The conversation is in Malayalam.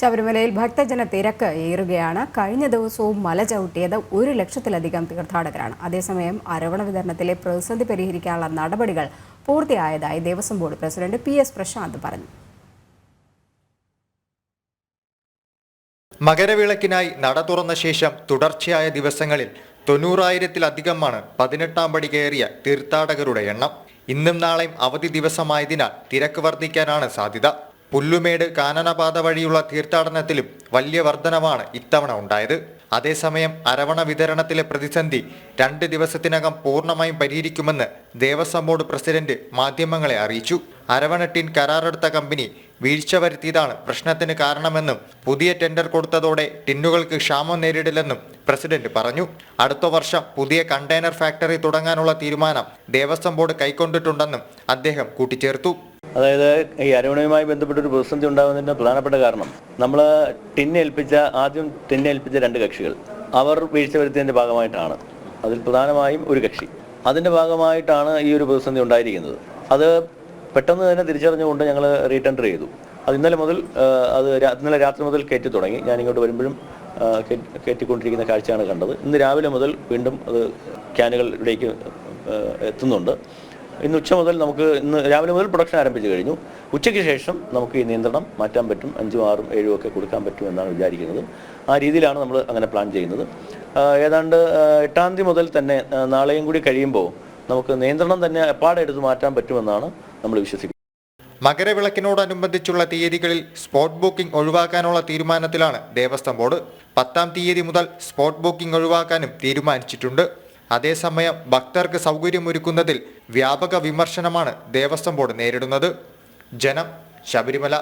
ശബരിമലയിൽ ഭക്തജന തിരക്ക് ഏറുകയാണ്. കഴിഞ്ഞ ദിവസവും മല ചവിട്ടിയത് ഒരു ലക്ഷത്തിലധികം തീർത്ഥാടകരാണ്. അതേസമയം അരവണ വിതരണത്തിലെ പ്രതിസന്ധി പരിഹരിക്കാനുള്ള നടപടികൾ പൂർത്തിയായതായി Devaswom board president P S Prasanth പറഞ്ഞു. മകരവിളക്കിനായി നട തുറന്ന ശേഷം തുടർച്ചയായ ദിവസങ്ങളിൽ തൊണ്ണൂറായിരത്തിലധികമാണ് പതിനെട്ടാം പടി കയറിയ തീർത്ഥാടകരുടെ എണ്ണം. ഇന്നും നാളെയും അവധി ദിവസമായതിനാൽ തിരക്ക് വർദ്ധിക്കാനാണ് സാധ്യത. പുല്ലുമേട് കാനനപാത വഴിയുള്ള തീർത്ഥാടനത്തിലും വലിയ വർധനവാണ് ഇത്തവണ ഉണ്ടായത്. അതേസമയം അരവണ വിതരണത്തിലെ പ്രതിസന്ധി രണ്ട് ദിവസത്തിനകം പൂർണമായും പരിഹരിക്കുമെന്ന് ദേവസ്വം ബോർഡ് പ്രസിഡന്റ് മാധ്യമങ്ങളെ അറിയിച്ചു. അരവണ ടിൻ കരാറെടുത്ത കമ്പനി വീഴ്ച വരുത്തിയതാണ് പ്രശ്നത്തിന് കാരണമെന്നും പുതിയ ടെൻഡർ കൊടുത്തതോടെ ടിന്നുകൾക്ക് ക്ഷാമം നേരിടില്ലെന്നും പ്രസിഡന്റ് പറഞ്ഞു. അടുത്ത വർഷം പുതിയ കണ്ടെയ്നർ ഫാക്ടറി തുടങ്ങാനുള്ള തീരുമാനം ദേവസ്വം ബോർഡ് കൈക്കൊണ്ടിട്ടുണ്ടെന്നും അദ്ദേഹം കൂട്ടിച്ചേർത്തു. അതായത് ഈ അരവണയുമായി ബന്ധപ്പെട്ട ഒരു പ്രതിസന്ധി ഉണ്ടാകുന്നതിന്റെ പ്രധാനപ്പെട്ട കാരണം നമ്മൾ ടിന്നേൽപ്പിച്ച ആദ്യം ടിന്നേൽപ്പിച്ച രണ്ട് കക്ഷികൾ. അവർ വീഴ്ച വരുത്തിയതിന്റെ ഭാഗമായിട്ടാണ്. അതിൽ പ്രധാനമായും ഒരു കക്ഷി. അതിന്റെ ഭാഗമായിട്ടാണ് ഈ ഒരു പ്രതിസന്ധി ഉണ്ടായിരിക്കുന്നത്. അത് പെട്ടെന്ന് തന്നെ തിരിച്ചറിഞ്ഞുകൊണ്ട് ഞങ്ങൾ റീടെൻഡർ ചെയ്തു. അത് ഇന്നലെ മുതൽ അത് ഇന്നലെ രാത്രി മുതൽ കയറ്റി തുടങ്ങി. ഞാൻ ഇങ്ങോട്ട് വരുമ്പോഴും കയറ്റിക്കൊണ്ടിരിക്കുന്ന കാഴ്ചയാണ് കണ്ടത്. ഇന്ന് രാവിലെ മുതൽ വീണ്ടും അത് ക്യാനുകളിലേക്ക് എത്തുന്നുണ്ട്. ഇന്ന് ഉച്ച മുതൽ നമുക്ക് ഇന്ന് രാവിലെ മുതൽ പ്രൊഡക്ഷൻ ആരംഭിച്ചു കഴിഞ്ഞു. ഉച്ചയ്ക്ക് ശേഷം നമുക്ക് ഈ നിയന്ത്രണം മാറ്റാൻ പറ്റും. അഞ്ചും ആറും ഏഴും ഒക്കെ കൊടുക്കാൻ പറ്റും എന്നാണ് വിചാരിക്കുന്നത്. ആ രീതിയിലാണ് നമ്മൾ അങ്ങനെ പ്ലാൻ ചെയ്യുന്നത്. ഏതാണ്ട് എട്ടാം തീയതി മുതൽ തന്നെ നാളെയും കൂടി കഴിയുമ്പോൾ നമുക്ക് നിയന്ത്രണം തന്നെ എപ്പാടെ എടുത്ത് മാറ്റാൻ പറ്റുമെന്നാണ് നമ്മൾ വിശ്വസിക്കുന്നത്. മകരവിളക്കിനോടനുബന്ധിച്ചുള്ള തീയതികളിൽ സ്പോട്ട് ബുക്കിംഗ് ഒഴിവാക്കാനുള്ള തീരുമാനത്തിലാണ് ദേവസ്വം ബോർഡ്. പത്താം തീയതി മുതൽ സ്പോട്ട് ബുക്കിംഗ് ഒഴിവാക്കാനും തീരുമാനിച്ചിട്ടുണ്ട്. അതേസമയം ഭക്തർക്ക് സൗകര്യമൊരുക്കുന്നതിൽ വ്യാപക വിമർശനമാണ് ദേവസ്വം ബോർഡ് നേരിടുന്നത്. ജനം ശബരിമല